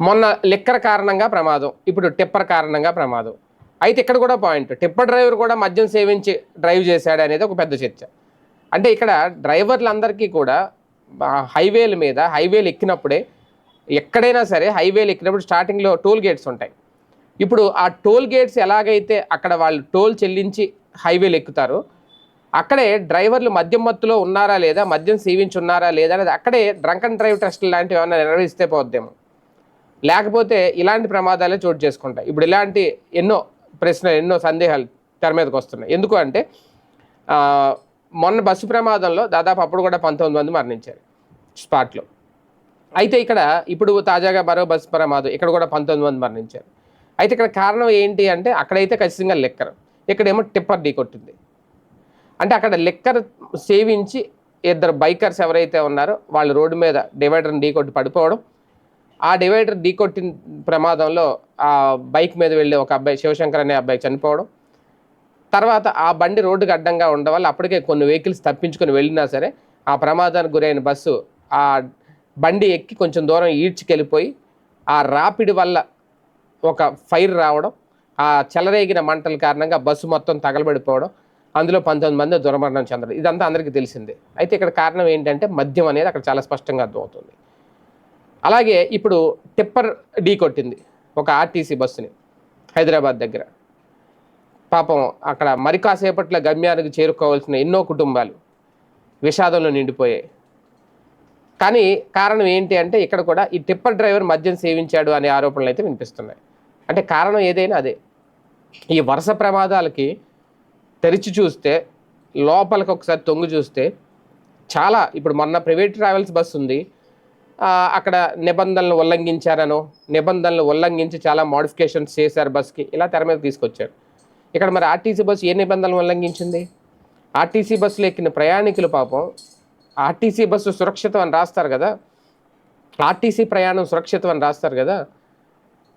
మొన్న లిక్కర్ కారణంగా ప్రమాదం ఇప్పుడు టిప్పర్ కారణంగా ప్రమాదం. అయితే ఇక్కడ కూడా పాయింట్ టిప్పర్ డ్రైవర్ కూడా మద్యం సేవించి డ్రైవ్ చేశాడు అనేది ఒక పెద్ద చర్చ. అంటే ఇక్కడ డ్రైవర్లందరికీ కూడా హైవేల మీద హైవేలు ఎక్కినప్పుడే ఎక్కడైనా సరే హైవేలు ఎక్కినప్పుడు స్టార్టింగ్లో టోల్ గేట్స్ ఉంటాయి. ఇప్పుడు ఆ టోల్ గేట్స్ ఎలాగైతే అక్కడ వాళ్ళు టోల్ చెల్లించి హైవేలు ఎక్కుతారో అక్కడే డ్రైవర్లు మద్యం మత్తులో ఉన్నారా లేదా మద్యం సేవించి ఉన్నారా లేదా అనేది అక్కడే డ్రంక్ అండ్ డ్రైవ్ టెస్టులు లాంటివి ఏమైనా నిర్వహిస్తే పోద్దేమో. లేకపోతే ఇలాంటి ప్రమాదాలే చోటు చేసుకుంటాయి. ఇప్పుడు ఇలాంటి ఎన్నో ప్రశ్నలు ఎన్నో సందేహాలు తెర మీదకి వస్తున్నాయి. ఎందుకు అంటే మొన్న బస్సు ప్రమాదంలో దాదాపు అప్పుడు కూడా పంతొమ్మిది మంది మరణించారు స్పాట్లో. అయితే ఇక్కడ ఇప్పుడు తాజాగా మరో బస్సు ప్రమాదం ఇక్కడ కూడా పంతొమ్మిది మంది మరణించారు. అయితే ఇక్కడ కారణం ఏంటి అంటే అక్కడైతే ఖచ్చితంగా లెక్కర్. ఇక్కడేమో టిప్పర్ ఢీ కొట్టింది. అంటే అక్కడ లెక్కర్ సేవించి ఇద్దరు బైకర్స్ ఎవరైతే ఉన్నారో వాళ్ళు రోడ్డు మీద డివైడర్ని ఢీకొట్టి పడిపోవడం ఆ డివైడర్ ఢీకొట్టిన ప్రమాదంలో ఆ బైక్ మీద వెళ్ళే ఒక అబ్బాయి శివశంకర్ అనే అబ్బాయి చనిపోవడం. తర్వాత ఆ బండి రోడ్డుకు అడ్డంగా ఉండడం వల్ల అప్పటికే కొన్ని వెహికల్స్ తప్పించుకొని వెళ్ళినా సరే ఆ ప్రమాదానికి గురైన బస్సు ఆ బండి ఎక్కి కొంచెం దూరం ఈడ్చుకెళ్ళిపోయి ఆ రాపిడి వల్ల ఒక ఫైర్ రావడం ఆ చెలరేగిన మంటల కారణంగా బస్సు మొత్తం తగలబడిపోవడం అందులో పంతొమ్మిది మంది దుర్మరణం చెందడం. ఇదంతా అందరికీ తెలిసిందే. అయితే ఇక్కడ కారణం ఏంటంటే మద్యం అనేది అక్కడ చాలా స్పష్టంగా అర్థమవుతుంది. అలాగే ఇప్పుడు టిప్పర్ ఢీ కొట్టింది ఒక ఆర్టీసీ బస్సుని హైదరాబాద్ దగ్గర. పాపం అక్కడ మరి కాసేపట్లో గమ్యానికి చేరుకోవాల్సిన ఎన్నో కుటుంబాలు విషాదంలో నిండిపోయాయి. కానీ కారణం ఏంటి అంటే ఇక్కడ కూడా ఈ టిప్పర్ డ్రైవర్ మద్యం సేవించాడు అనే ఆరోపణలు అయితే వినిపిస్తున్నాయి. అంటే కారణం ఏదైనా అదే. ఈ వరుస ప్రమాదాలకి తెరిచి చూస్తే లోపలికి ఒకసారి తొంగి చూస్తే చాలా ఇప్పుడు మొన్న ప్రైవేట్ ట్రావెల్స్ బస్సు ఉంది. అక్కడ నిబంధనలు ఉల్లంఘించారనో నిబంధనలు ఉల్లంఘించి చాలా మోడిఫికేషన్స్ చేశారు బస్కి ఇలా తెర మీద తీసుకొచ్చారు. ఇక్కడ మరి ఆర్టీసీ బస్సు ఏ నిబంధనలు ఉల్లంఘించింది? ఆర్టీసీ బస్సులు ఎక్కిన ప్రయాణికులు పాపం ఆర్టీసీ బస్సు సురక్షితం అని రాస్తారు కదా? ఆర్టీసీ ప్రయాణం సురక్షితం అని రాస్తారు కదా?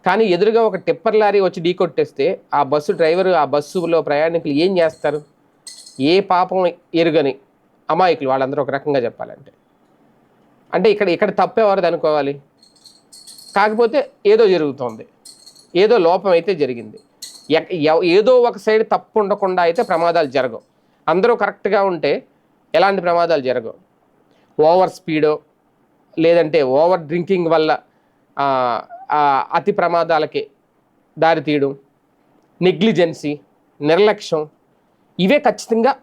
కానీ ఎదురుగా ఒక టిప్పర్ లారీ వచ్చి ఢీకొట్టేస్తే ఆ బస్సు డ్రైవరు ఆ బస్సులో ప్రయాణికులు ఏం చేస్తారు? ఏ పాపం ఎరుగని అమాయకులు వాళ్ళందరూ ఒక రకంగా చెప్పాలంటే. అంటే ఇక్కడ ఇక్కడ తప్పెవరిది అనుకోవాలి? కాకపోతే ఏదో జరుగుతోంది. ఏదో లోపం అయితే జరిగింది. ఎక్- ఎవ- ఏదో ఒక సైడ్ తప్పు ఉండకుండా అయితే ప్రమాదాలు జరగవు. అందరూ కరెక్ట్గా ఉంటే ఎలాంటి ప్రమాదాలు జరగవు. ఓవర్ స్పీడో లేదంటే ఓవర్ డ్రింకింగ్ వల్ల అతి ప్రమాదాలకి దారి తీయడం నెగ్లిజెన్సీ నిర్లక్ష్యం ఇవే ఖచ్చితంగా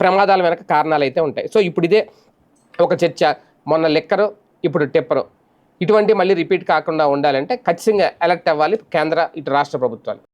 ప్రమాదాల వెనక కారణాలు అయితే ఉంటాయి. సో ఇప్పుడు ఇదే ఒక చర్చ మొన్న లెక్కరు ఇప్పుడు టెప్పరు. ఇటువంటి మళ్ళీ రిపీట్ కాకుండా ఉండాలంటే ఖచ్చితంగా ఎలక్ట్ అవ్వాలి కేంద్ర ఇటు రాష్ట్ర ప్రభుత్వాలు.